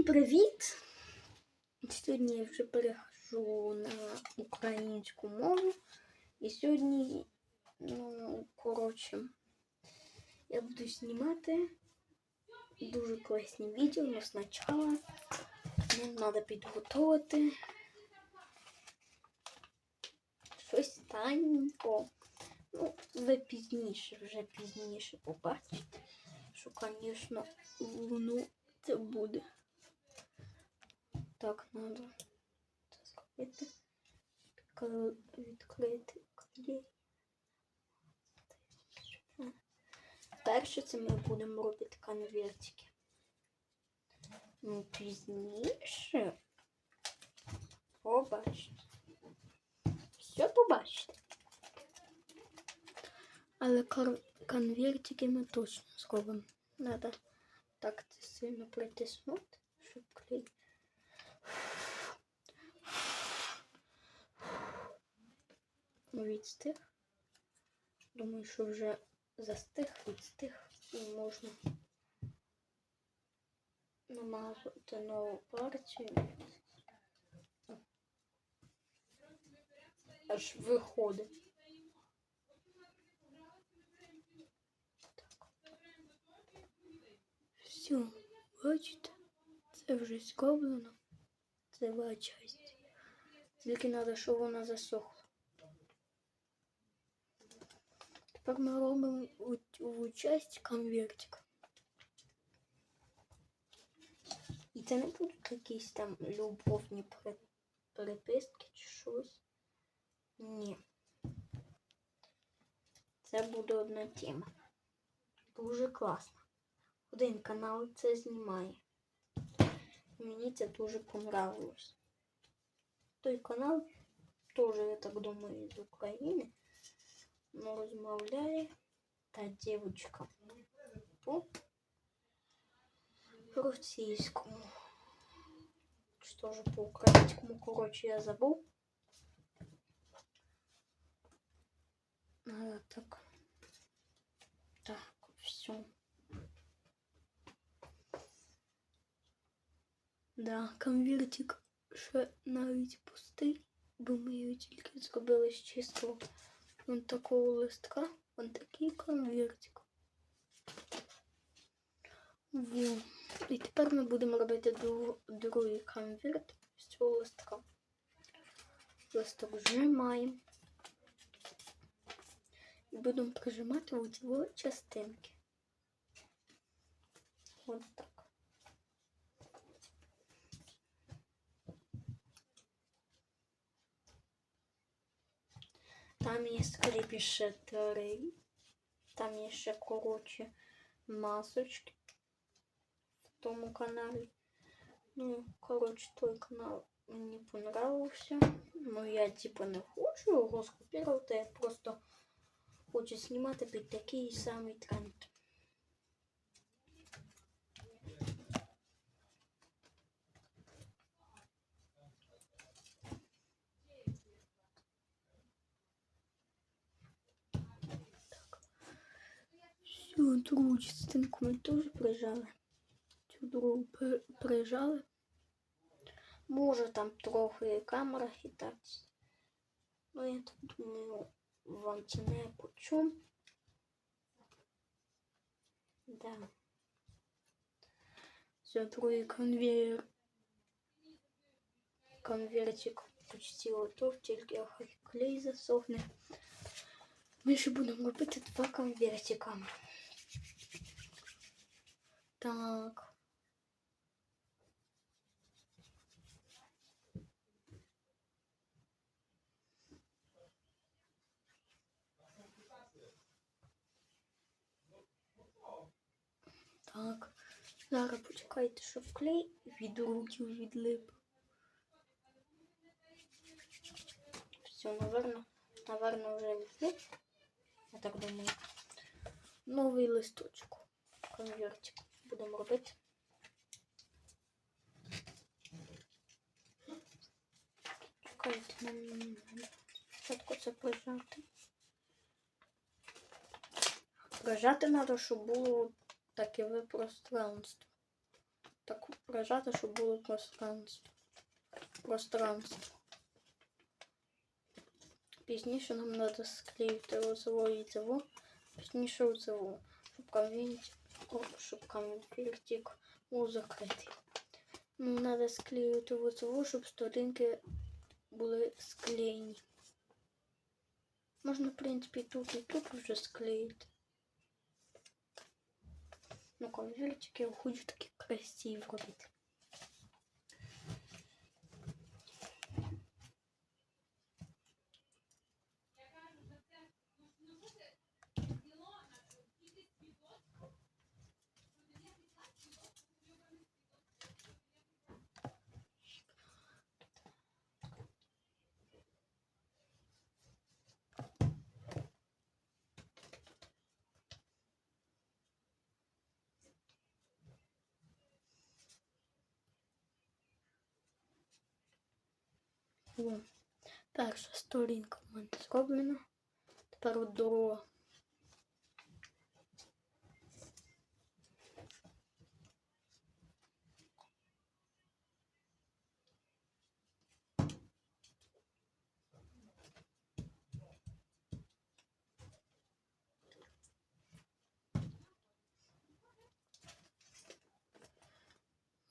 Всім привіт! Сьогодні я вже перехожу на українську мову. І сьогодні, ну, коротше, я буду знімати дуже класні відео, але спочатку нам треба підготувати щось таненько. Ну, ви пізніше, вже пізніше побачите, що, звісно, воно це буде. Так, треба це зробити. Відкрити клей. Перше це ми будемо робити конвертики. Ну, пізніше побачите. Все побачите. Але конвертики ми точно зробимо. Надо так це сильно притиснути, щоб клей. Відстиг. Думаю, що вже застиг, відстиг і можна намазати нову партію. Аж виходить. Все, бачите, це вже зроблено. Це була часть. Тільки треба, щоб вона засохла. Тепер ми робимо у, часть конвертик. І це не будуть якісь там любовні пере- переписки чи щось. Ні. Це буде одна тема. Дуже класно. Один канал це знімає. Мені це дуже понравилось. Той канал теж, я так думаю, з України. Ну, розмовляє та дівчинка по російському. Що ж по українському, коротше, я забув. А, так. Так, все. Да, конвертик ще навіть пустий, бо ми його тільки зробили з чистого вон такого листка. Вон такий конвертик. Во. І тепер ми будемо робити друг- другий конверт з цього листка. Листок зжимаємо. І будемо прижимати у його частинки. От так. Там є скріпіше три. Там є ще коротше масочки в тому каналі. Ну, коротше, той канал мені понравився. Ну, я типу не хочу його скопірувати, я просто хочу знімати під такий самий тренд. Другу частинку ми теж прижали. Цю другу при- прижали. Може там трохи камера хитатися. Ну, я так думаю, вам це не. Да. Все, другий конвейер. Конвертик почти готов, тільки клей засохне. Ми ще будемо робити два конвертика. Так. Так. Зараз почекайте, щоб клей від руки відлип. Все, наверно, наверно, вже відлип. Я так думаю. Новий листочок. Конвертик. Будемо робити. Чекайте, нам спочатку це прижати. Прижати треба, щоб було таке пространство. Так прижати, щоб було пространство. Пространство. Пізніше нам треба склеїти оцево і цево, пізніше оцево, щоб конвертик, о, щоб конвертик був закритий. Ну, треба склеїти оцево, щоб сторінки були склеєні. Можна, в принципі, тут і тут вже склеїти. Ну, конвертики я хочу такі красиві робити. О, перша сторінка в мене зроблена. Тепер. О,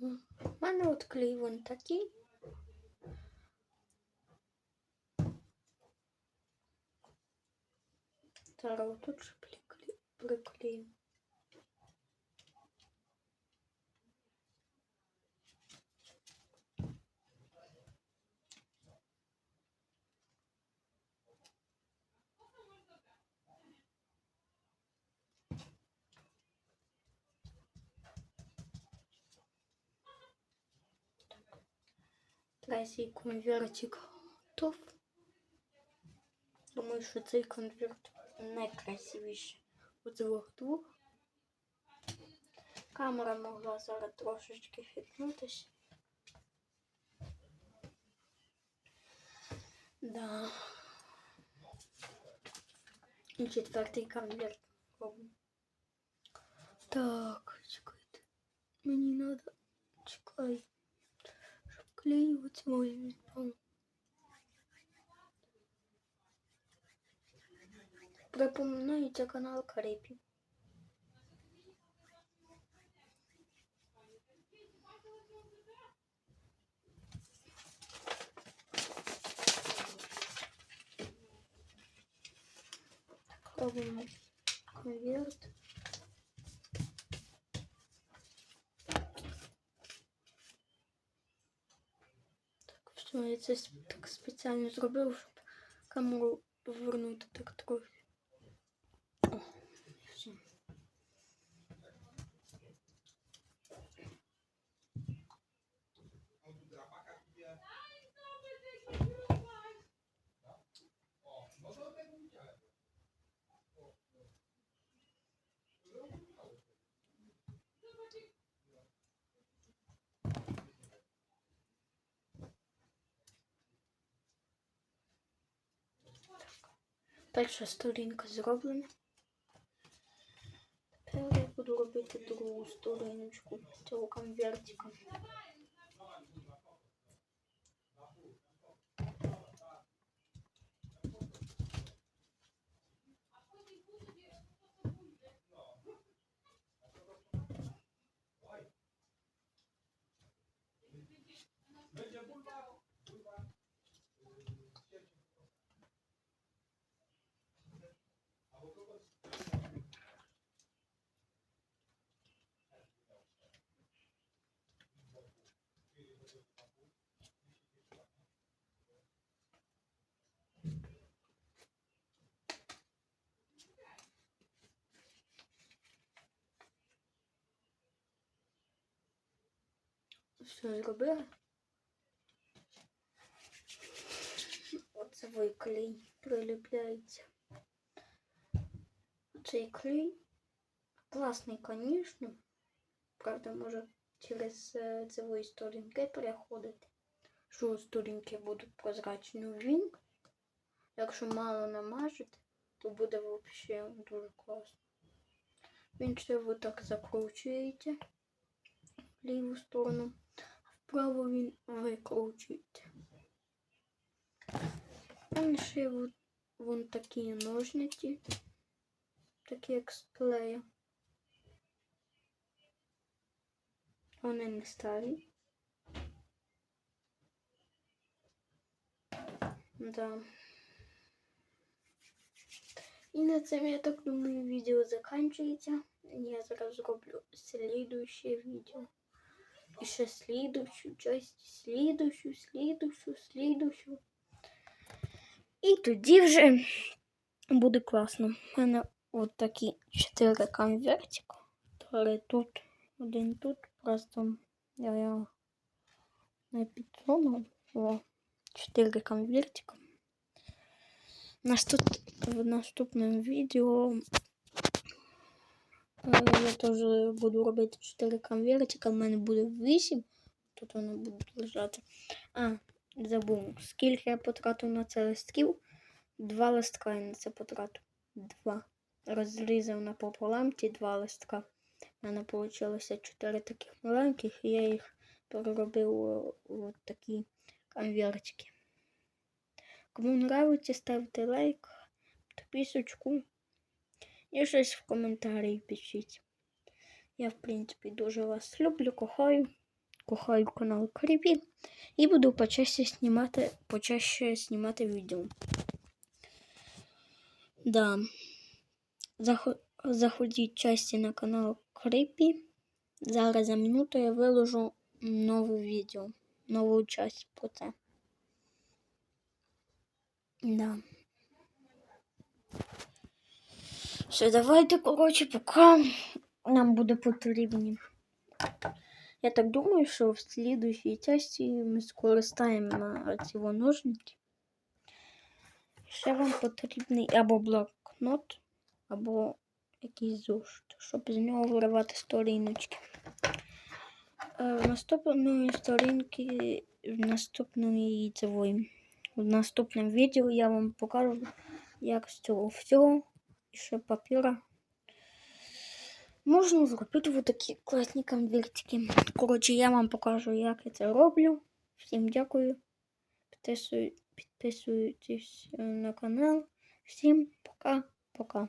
У мене от клей вон такий. Тут же прикле- приклею. Третій конвертик готов. Думаю, що цей конверт найкрасивіший у двох двох. Камера могла зараз трошечки хитнутися. Да. І четвертий конверт. Так, чекайте. Мені надо. Чекай. Щоб клей оце мой відпав. Пропонується канал Карипі. Робимо конверт. Так, все, я це так спеціально зробив, щоб камеру повернути так трохи. Перша сторінка зроблена. Тепер я буду робити другу сторіночку цього конвертика. Все зробила. Оце клей приліпляється. Цей клей класний, звісно. Правда, може через цевої сторінки переходити. Що сторінки будуть прозрачні. Ну, він, якщо мало намажете, то буде взагалі дуже класно. Він ще ви так закручуєте. В ліву сторону, а вправо він викручується. У мене ще є вон, вон такі ножниці, такі як з клею. Вони не старі. Да. І на цьому, я так думаю, відео закінчується. Я зараз зроблю слідуще відео. І ще слідущу часть, слідущу, слідущу, слідущу. І тоді вже буде класно. У мене от такі чотири конвертика. Три тут, один тут. Просто я його не підсунув. О, чотири конвертика. Наступ... В наступному відео е, я теж буду робити 4 конвертика. У мене буде 8. Тут вони будуть лежати. А, забув. Скільки я потратив на це листків? Два листка я на це потратив. Два. Розрізав напополам ті два листка. У мене вийшло 4 таких маленьких, і я їх переробив у, у такі конвертики. Кому нравиться, ставте лайк, підписочку і щось в коментарі пишіть. Я, в принципі, дуже вас люблю, кохаю. Кохаю канал Кріпі. І буду почаще знімати, почаще знімати відео. Да. Захо- Заходіть часті на канал Кріпі. Зараз за минуту я виложу нове відео, нову часть про це. Да. Все, давайте, коротше, поки нам буде потрібні. Я так думаю, що в слідуючій часті ми скористаємо ці ножниці. Ще вам потрібний або блокнот, або якийсь зошит, щоб з нього виривати сторіночки. Е, В наступної сторінки, в наступної цивої. В наступному відео я вам покажу, як з цього всього ще папіра можна зробити вот такі класні конвертики. Коротше, я вам покажу, як я це роблю. Всім дякую. Підписуй- Підписуйтесь е, на канал. Всім пока-пока.